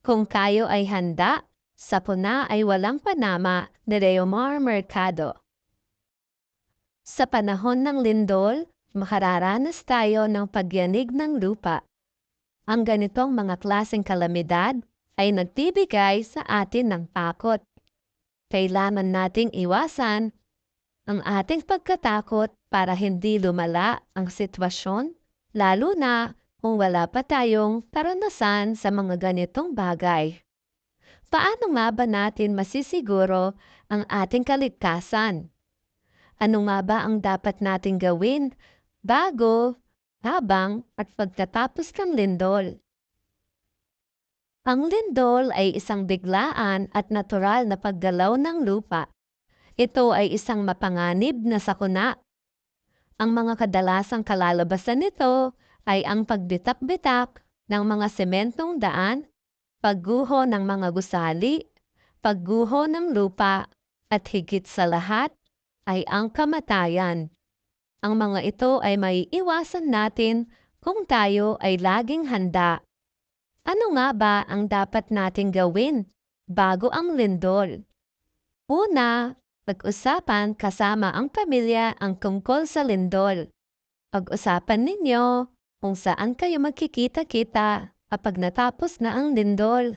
Kung kayo ay handa, sapuna ay walang panama ni Reomar Mercado. Sa panahon ng lindol, makararanas tayo ng pagyanig ng lupa. Ang ganitong mga klaseng kalamidad ay nagbibigay sa atin ng takot. Kailangan nating iwasan ang ating pagkatakot para hindi lumala ang sitwasyon, lalo na kung wala pa tayong karanasan sa mga ganitong bagay. Paano nga ba natin masisiguro ang ating kaligtasan? Ano nga ba ang dapat nating gawin bago, habang at pagkatapos ng lindol? Ang lindol ay isang biglaan at natural na paggalaw ng lupa. Ito ay isang mapanganib na sakuna. Ang mga kadalasang kalalabasan nito ay ang pagbitak-bitak ng mga sementong daan, pagguho ng mga gusali, pagguho ng lupa, at higit sa lahat, ay ang kamatayan. Ang mga ito ay may iwasan natin kung tayo ay laging handa. Ano nga ba ang dapat nating gawin bago ang lindol? Una, pag-usapan kasama ang pamilya ang tungkol sa lindol. Pag-usapan ninyo kung saan kayo magkikita-kita kapag natapos na ang lindol.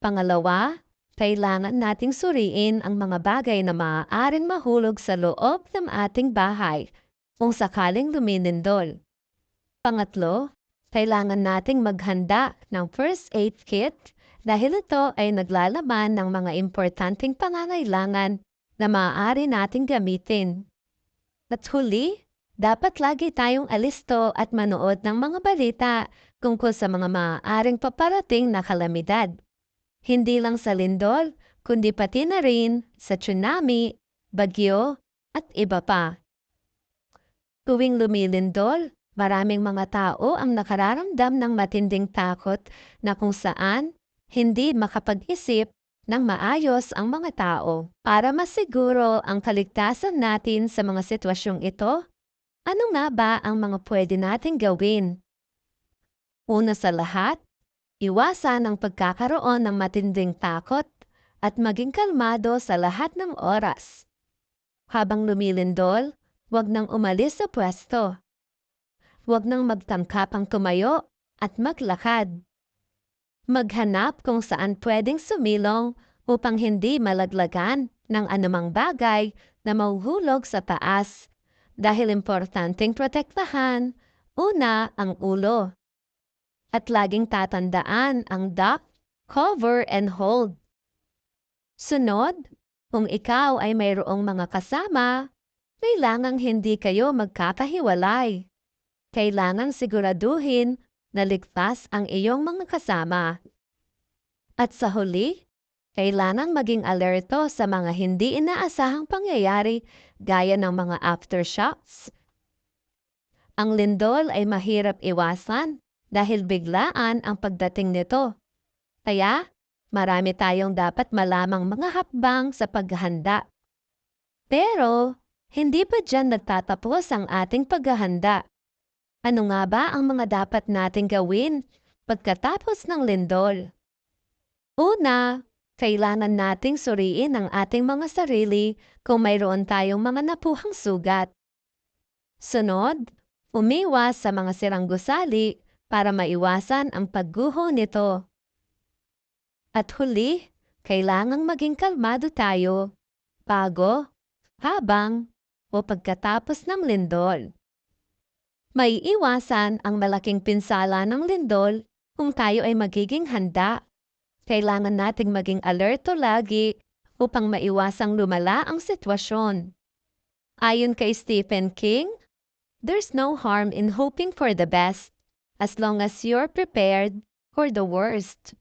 Pangalawa, kailangan nating suriin ang mga bagay na maaaring mahulog sa loob ng ating bahay kung sakaling luminindol. Pangatlo, kailangan nating maghanda ng first aid kit dahil ito ay naglalaman ng mga importanteng pangangailangan na maaari nating gamitin. At huli, dapat lagi tayong alisto at manood ng mga balita tungkol sa mga maaaring paparating na kalamidad. Hindi lang sa lindol, kundi pati na rin sa tsunami, bagyo, at iba pa. Tuwing lumilindol, maraming mga tao ang nakararamdam ng matinding takot na kung saan hindi makapag-isip ng maayos ang mga tao. Para masiguro ang kaligtasan natin sa mga sitwasyong ito, ano nga ba ang mga pwede nating gawin? Una sa lahat, Iwasan ang pagkakaroon ng matinding takot at maging kalmado sa lahat ng oras. Habang lumilindol, huwag nang umalis sa pwesto. Huwag nang magtangkapang tumayo at maglakad. Maghanap kung saan pwedeng sumilong upang hindi malaglagan ng anumang bagay na mauhulog sa taas dahil importanteng protektahan una ang ulo at laging tatandaan ang duck, cover, and hold. Sunod, kung ikaw ay mayroong mga kasama, kailangang hindi kayo magkakahiwalay. Kailangan siguraduhin na ligtas ang iyong mga kasama. At sa huli, kailangang maging alerto sa mga hindi inaasahang pangyayari gaya ng mga aftershocks. Ang lindol ay mahirap iwasan dahil biglaan ang pagdating nito. Kaya, marami tayong dapat malamang mga hakbang sa paghahanda. Pero, hindi pa dyan nagtatapos ang ating paghahanda. Ano nga ba ang mga dapat nating gawin pagkatapos ng lindol? Una, kailangan nating suriin ang ating mga sarili kung mayroon tayong mga napuhang sugat. Sunod, umiwas sa mga sirang gusali para maiwasan ang pagguho nito. At huli, kailangang maging kalmado tayo, bago, habang, o pagkatapos ng lindol. May iwasan ang malaking pinsala ng lindol kung tayo ay magiging handa. Kailangan nating maging alerto lagi upang maiwasang lumala ang sitwasyon. Ayon kay Stephen King, there's no harm in hoping for the best as long as you're prepared for the worst.